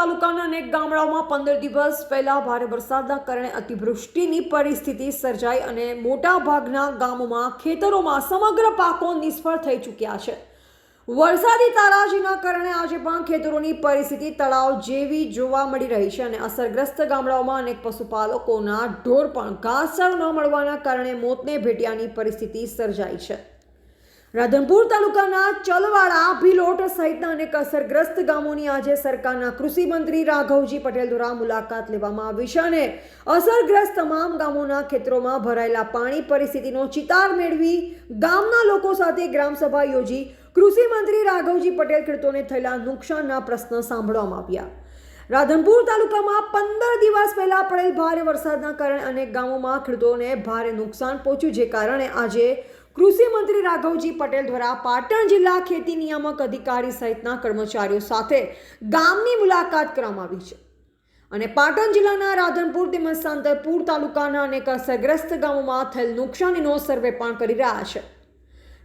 તાલુકાના અનેક ગામડાઓમાં પંદર દિવસ પહેલા ભારે વરસાદના કારણે અતિવૃષ્ટિની પરિસ્થિતિ સર્જાઈ અને મોટા ભાગના ગામોમાં, ખેતરોમાં સમગ્ર પાકો નિષ્ફળ થઈ ચૂક્યા છે. વરસાદી તારાજીના કારણે આજે પણ ખેતરોની પરિસ્થિતિ તળાવ જેવી જોવા મળી રહી છે અને અસરગ્રસ્ત ગામડાઓમાં અનેક પશુપાલકોના ઢોર પણ ઘાસચારો ન મળવાના કારણે મોતને ભેટ્યાની પરિસ્થિતિ સર્જાઈ છે. રાધનપુર તાલુકાના ચલવાડા, ભીલોટ સહિતના અનેક અસરગ્રસ્ત ગામોની આજે સરકારના કૃષિ મંત્રી રાઘવજી પટેલ દ્વારા મુલાકાત લેવામાં આવી છે અને અસરગ્રસ્ત તમામ ગામોના ખેતરોમાં ભરાયેલા પાણી પરિસ્થિતિનો ચિતાર મેળવી ગામના લોકો સાથે ગ્રામસભા યોજી કૃષિ મંત્રી રાઘવજી પટેલ ખેડૂતોને થયેલા નુકસાનના પ્રશ્ન સાંભળવામાં આવ્યા. રાધનપુર તાલુકામાં પંદર દિવસ પહેલા પડેલ ભારે વરસાદના કારણે અનેક ગામોમાં ખેડૂતોને ભારે નુકસાન પહોંચ્યું, જે કારણે આજે કૃષિ મંત્રી રાઘવજી પટેલ દ્વારા પાટણ જિલ્લા ખેતી નિયામક અધિકારી સહિતના કર્મચારીઓ સાથે ગામની મુલાકાત કરવામાં આવી છે. અને પાટણ જિલ્લાના રાધનપુર તેમજ સાંતરપુર તાલુકાના અનેક અસરગ્રસ્ત ગામોમાં થયેલ નુકસાનીનો સર્વે પણ કરી રહ્યા છે.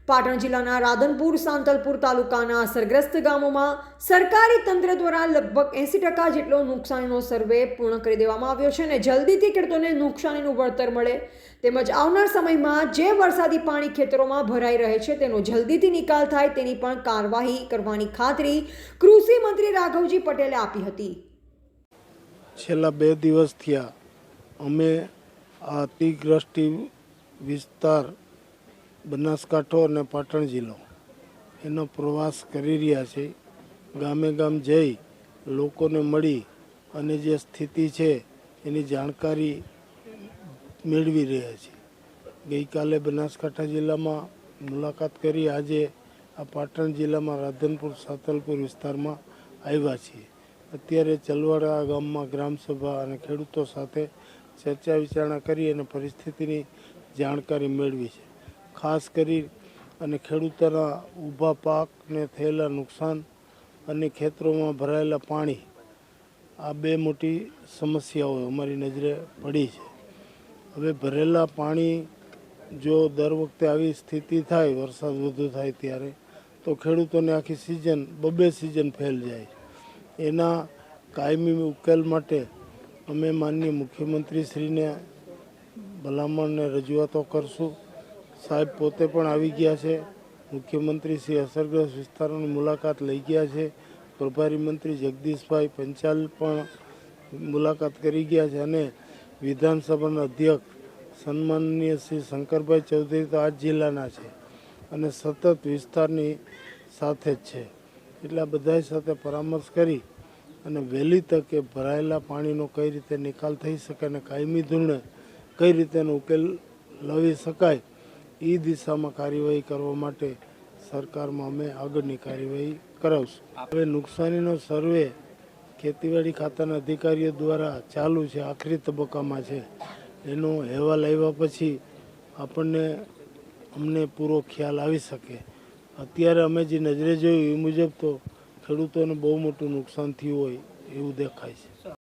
પાટણ જિલ્લાના રાધનપુર, સાંતલપુર તાલુકાના અસરગ્રસ્ત ગામોમાં સરકારી તંત્ર દ્વારા લગભગ એંસી ટકા જેટલો નુકસાનીનો સર્વે પૂર્ણ કરી દેવામાં આવ્યો છે અને જલ્દીથી ખેડૂતોને નુકસાનીનું વળતર મળે તેમજ આવનાર સમયમાં જે વરસાદી પાણી ખેતરોમાં ભરાઈ રહે છે તેનો જલ્દીથી નિકાલ થાય તેની પણ કાર્યવાહી કરવાની ખાતરી કૃષિ મંત્રી રાઘવજી પટેલે આપી હતી. છેલ્લા બે દિવસ થયા અમે આ વિસ્તાર બનાસકાંઠો અને પાટણ જિલ્લો. એનો પ્રવાસ કરી રહ્યા છે. ગામે ગામ જઈ લોકોને મળી અને જે સ્થિતિ છે એની જાણકારી મેળવી રહ્યા છે. ગઈકાલે બનાસકાંઠા જિલ્લામાં મુલાકાત કરી આજે આ પાટણ જિલ્લામાં રાધનપુર, સાતલપુર વિસ્તારમાં આવ્યા છીએ. અત્યારે ચલવાડા ગામમાં ગ્રામસભા અને ખેડૂતો સાથે ચર્ચા વિચારણા કરી અને પરિસ્થિતિની જાણકારી મેળવી છે. ખાસ કરી અને ખેડૂતોના ઊભા પાકને થયેલા નુકસાન અને ખેતરોમાં ભરાયેલા પાણી, આ બે મોટી સમસ્યાઓ અમારી નજરે પડી છે. હવે ભરેલા પાણી જો દર વખતે આવી સ્થિતિ થાય, વરસાદ વધુ થાય ત્યારે, તો ખેડૂતોને આખી સિઝન, બબે સિઝન ફેલ જાય. એના કાયમી ઉકેલ માટે અમે માનનીય મુખ્યમંત્રીશ્રીને ભલામણને રજૂઆતો કરશું. સાહેબ પોતે પણ આવી ગયા છે. મુખ્યમંત્રી શ્રી અસરગ્રસ્ત વિસ્તારોની મુલાકાત લઈ ગયા છે. પ્રભારી મંત્રી જગદીશભાઈ પંચાલ પણ મુલાકાત કરી ગયા છે અને વિધાનસભાના અધ્યક્ષ સન્માનનીય શ્રી શંકરભાઈ ચૌધરી તો આ જિલ્લાના છે અને સતત વિસ્તારની સાથે જ છે. એટલે આ બધા સાથે પરામર્શ કરી અને વહેલી તકે ભરાયેલા પાણીનો કઈ રીતે નિકાલ થઈ શકે અને કાયમી ધોરણે કઈ રીતેનો ઉકેલ લાવી શકાય એ દિશામાં કાર્યવાહી કરવા માટે સરકારમાં અમે આગળની કાર્યવાહી કરાવશું. હવે નુકસાનીનો સર્વે ખેતીવાડી ખાતાના અધિકારીઓ દ્વારા ચાલુ છે, આખરી તબક્કામાં છે. એનો અહેવાલ આવ્યા પછી આપણને અમને પૂરો ખ્યાલ આવી શકે. અત્યારે અમે જે નજરે જોયું એ મુજબ તો ખેડૂતોને બહુ મોટું નુકસાન થયું હોય એવું દેખાય છે.